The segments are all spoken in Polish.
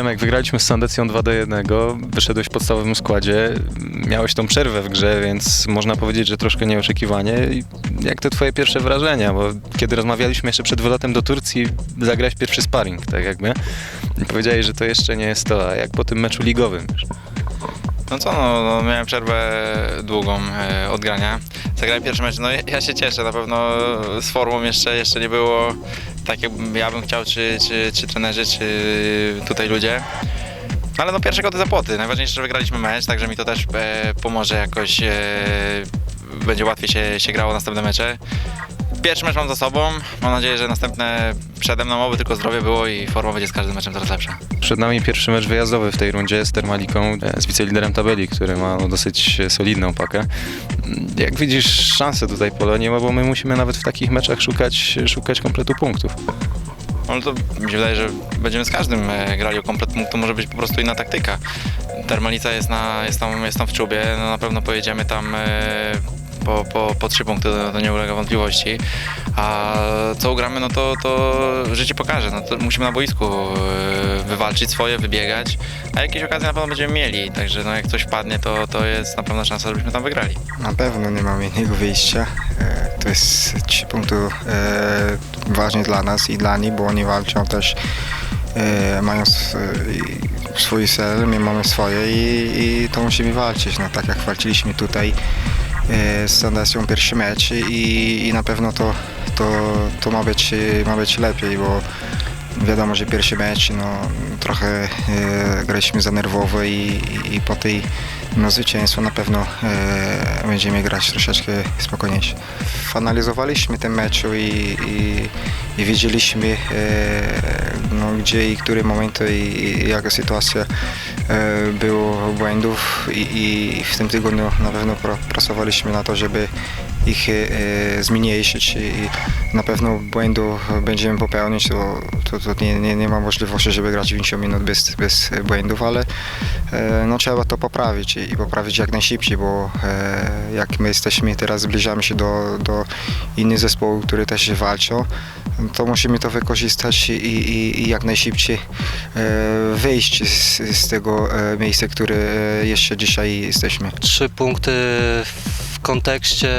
Przemek, wygraliśmy z Sandecją 2 do 1, wyszedłeś w podstawowym składzie, miałeś tą przerwę w grze, więc można powiedzieć, że troszkę nieoczekiwanie. Jak te twoje pierwsze wrażenia? Bo kiedy rozmawialiśmy jeszcze przed wylotem do Turcji, zagrałeś pierwszy sparring, tak jakby. I powiedziałeś, że to jeszcze nie jest to, a jak po tym meczu ligowym. już? No co, no, no miałem przerwę długą e, od grania. Zagrałem pierwszy mecz, no ja się cieszę, na pewno z formą jeszcze, jeszcze nie było tak jak ja bym chciał, czy, czy, czy trenerzy, czy tutaj ludzie. No ale no pierwsze koty za płoty. Najważniejsze, że wygraliśmy mecz, także mi to też e, pomoże jakoś, e, będzie łatwiej się, się grało następne mecze. Pierwszy mecz mam za sobą, mam nadzieję, że następne przede mną, oby tylko zdrowie było i forma będzie z każdym meczem coraz lepsza. Przed nami pierwszy mecz wyjazdowy w tej rundzie z Termaliką, e, z wiceliderem tabeli, który ma no, dosyć solidną pakę. Jak widzisz szansę tutaj Polonii, bo my musimy nawet w takich meczach szukać, szukać kompletu punktów. No to mi się wydaje, że będziemy z każdym e, grali o komplet punktu, może być po prostu inna taktyka. Termalica jest, na, jest, tam, jest tam w czubie, no na pewno pojedziemy tam e, po, po, po trzy punkty, to, to nie ulega wątpliwości. A co ugramy, no to, to życie pokaże. No to musimy na boisku e, wywalczyć swoje, wybiegać, a jakieś okazje na pewno będziemy mieli. Także no jak coś wpadnie, to, to jest na pewno szansa, żebyśmy tam wygrali. Na pewno nie mamy innego wyjścia. E, To jest trzy punkty e, ważne dla nas i dla nich, bo oni walczą też, mają swój cel, my mamy swoje i, i to musimy walczyć. No, tak jak walczyliśmy tutaj z Sandacją pierwszy mecz i, i na pewno to, to, to ma, być, ma być lepiej, bo wiadomo, że pierwszy mecz no, trochę e, graliśmy za nerwowo i, i, i po tej no, zwycięstwo na pewno e, będziemy grać troszeczkę spokojniejsze. Analizowaliśmy ten mecz i, i, i wiedzieliśmy e, no, gdzie i które momenty i, i jaka sytuacja e, było błędów i, i w tym tygodniu na pewno pra, pracowaliśmy na to, żeby ich e, zmniejszyć i na pewno błędów będziemy popełnić, to, to, to nie, nie, nie ma możliwości, żeby grać 90 minut bez, bez błędów, ale e, no, trzeba to poprawić i, poprawić jak najszybciej, bo e, jak my jesteśmy teraz, zbliżamy się do, do innych zespołów, które też walczą, to musimy to wykorzystać i, i, i jak najszybciej e, wyjść z, z tego e, miejsca, które e, jeszcze dzisiaj jesteśmy. trzy punkty w kontekście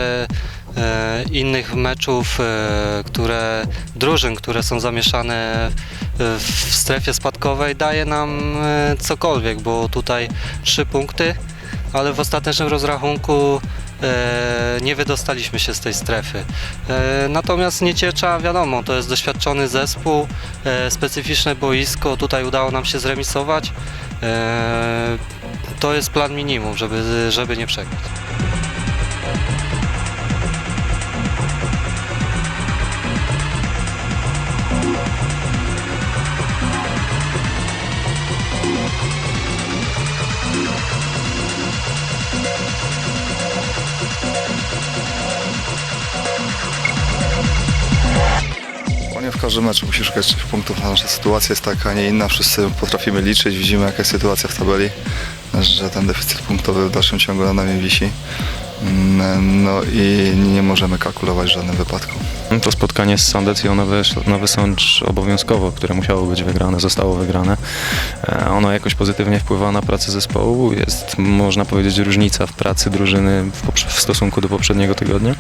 e, innych meczów, e, które drużyn, które są zamieszane e, w strefie spadkowej daje nam cokolwiek, bo tutaj trzy punkty, ale w ostatecznym rozrachunku nie wydostaliśmy się z tej strefy. Natomiast Nieciecza, wiadomo, to jest doświadczony zespół, specyficzne boisko, tutaj udało nam się zremisować. To jest plan minimum, żeby, żeby nie przegrać. W każdym meczu musi szukać punktów. Nasza sytuacja jest taka, a nie inna. Wszyscy potrafimy liczyć, widzimy jaka jest sytuacja w tabeli, że ten deficyt punktowy w dalszym ciągu nad nami wisi. Mm, No i nie możemy kalkulować w żadnym wypadku. To spotkanie z Sandecją Nowy, Nowy Sącz obowiązkowo, które musiało być wygrane, zostało wygrane. E, Ono jakoś pozytywnie wpływa na pracę zespołu. Jest, można powiedzieć, różnica w pracy drużyny w, w stosunku do poprzedniego tygodnia.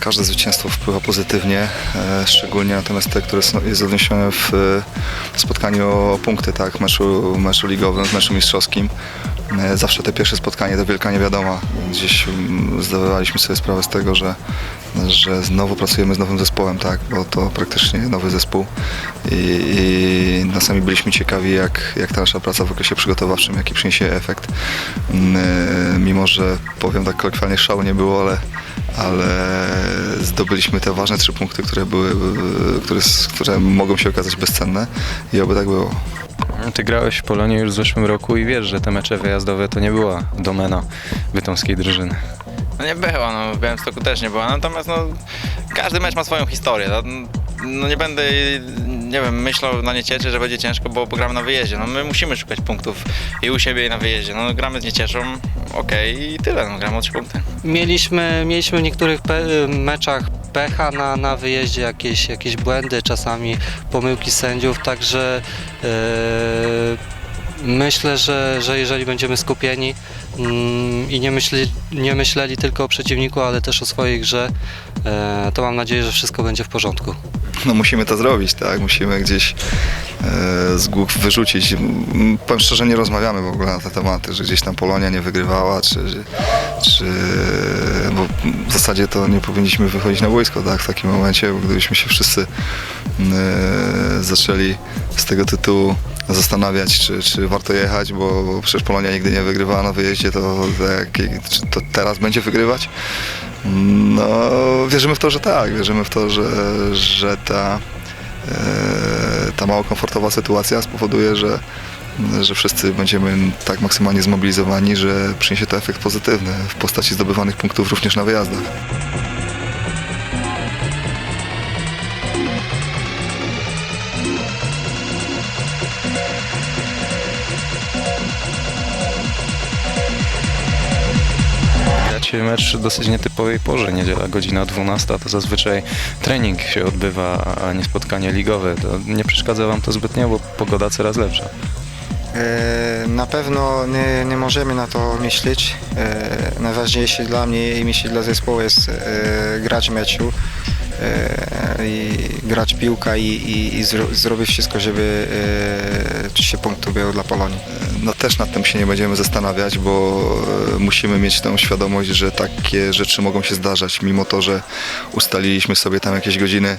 Każde zwycięstwo wpływa pozytywnie, e, szczególnie natomiast te, które są, jest odniesione w spotkaniu o punkty, tak, meczu, meczu ligowym, w meczu mistrzowskim. E, Zawsze te pierwsze spotkanie to wielka niewiadoma. Gdzieś mm, zdawaliśmy sobie sprawę z tego, że, że znowu pracujemy z nowym zespołem, tak, bo to praktycznie nowy zespół i, i sami byliśmy ciekawi, jak, jak ta nasza praca w okresie przygotowawczym, jaki przyniesie efekt. Mm, e, Mimo, że powiem tak kolokwialnie, szału nie było, ale ale zdobyliśmy te ważne trzy punkty, które, były, które, które mogą się okazać bezcenne i oby tak było. Ty grałeś w Polonie już w zeszłym roku i wiesz, że te mecze wyjazdowe to nie była domena bytomskiej drużyny. No nie była, no w Białymstoku też nie była, natomiast no każdy mecz ma swoją historię. No, no nie będę, nie wiem, myślał na niecieczy, że będzie ciężko, bo pogramy na wyjeździe. No my musimy szukać punktów i u siebie i na wyjeździe. No gramy z niecieczą, okej i tyle, no gramy o trzy punkty. Mieliśmy, mieliśmy w niektórych pe- meczach pecha na, na wyjeździe, jakieś, jakieś błędy, czasami pomyłki sędziów, także e, myślę, że, że jeżeli będziemy skupieni i nie, myśli, nie myśleli tylko o przeciwniku, ale też o swojej grze, e, to mam nadzieję, że wszystko będzie w porządku. no musimy to zrobić, tak? Musimy gdzieś e, z głów wyrzucić. Powiem szczerze, nie rozmawiamy w ogóle na te tematy, że gdzieś tam Polonia nie wygrywała, czy, czy bo w zasadzie to nie powinniśmy wychodzić na boisko, tak? W takim momencie, bo gdybyśmy się wszyscy e, zaczęli z tego tytułu zastanawiać, czy, czy warto jechać, bo przecież Polonia nigdy nie wygrywała na wyjeździe, to, tak, czy to teraz będzie wygrywać? No, wierzymy w to, że tak. Wierzymy w to, że, że ta, e, ta mało komfortowa sytuacja spowoduje, że, że wszyscy będziemy tak maksymalnie zmobilizowani, że przyniesie to efekt pozytywny w postaci zdobywanych punktów również na wyjazdach. Gracie mecz w dosyć nietypowej porze, niedziela godzina 12, to zazwyczaj trening się odbywa, a nie spotkanie ligowe. To nie przeszkadza wam to zbytnio, bo pogoda coraz lepsza. E, Na pewno nie, nie możemy na to myśleć. E, Najważniejsze dla mnie i myślę dla zespołu jest e, grać meczu i grać piłka i, i, i zro, zrobić wszystko, żeby trzy punkty było dla Polonii. No też nad tym się nie będziemy zastanawiać, bo e, musimy mieć tą świadomość, że takie rzeczy mogą się zdarzać, mimo to, że ustaliliśmy sobie tam jakieś godziny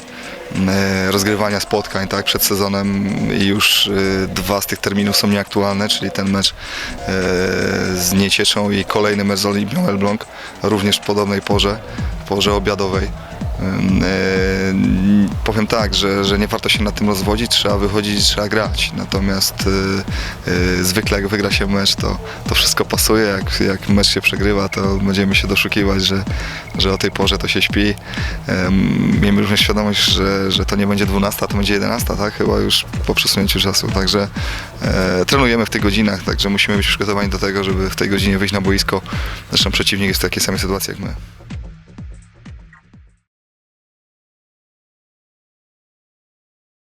e, rozgrywania spotkań tak, przed sezonem i już e, dwa z tych terminów są nieaktualne, czyli ten mecz z Niecieczą i kolejny mecz z Olimpią Elbląg, również w podobnej porze, porze obiadowej. E, Powiem tak, że, że nie warto się na tym rozwodzić, trzeba wychodzić trzeba grać. Natomiast e, e, zwykle jak wygra się mecz, to, to wszystko pasuje. Jak, jak mecz się przegrywa, to będziemy się doszukiwać, że, że o tej porze to się śpi. Miejmy również świadomość, że, że to nie będzie 12, to będzie 11, tak? Chyba już po przesunięciu czasu. Także trenujemy w tych godzinach, także musimy być przygotowani do tego, żeby w tej godzinie wyjść na boisko. Zresztą przeciwnik jest w takiej samej sytuacji jak my.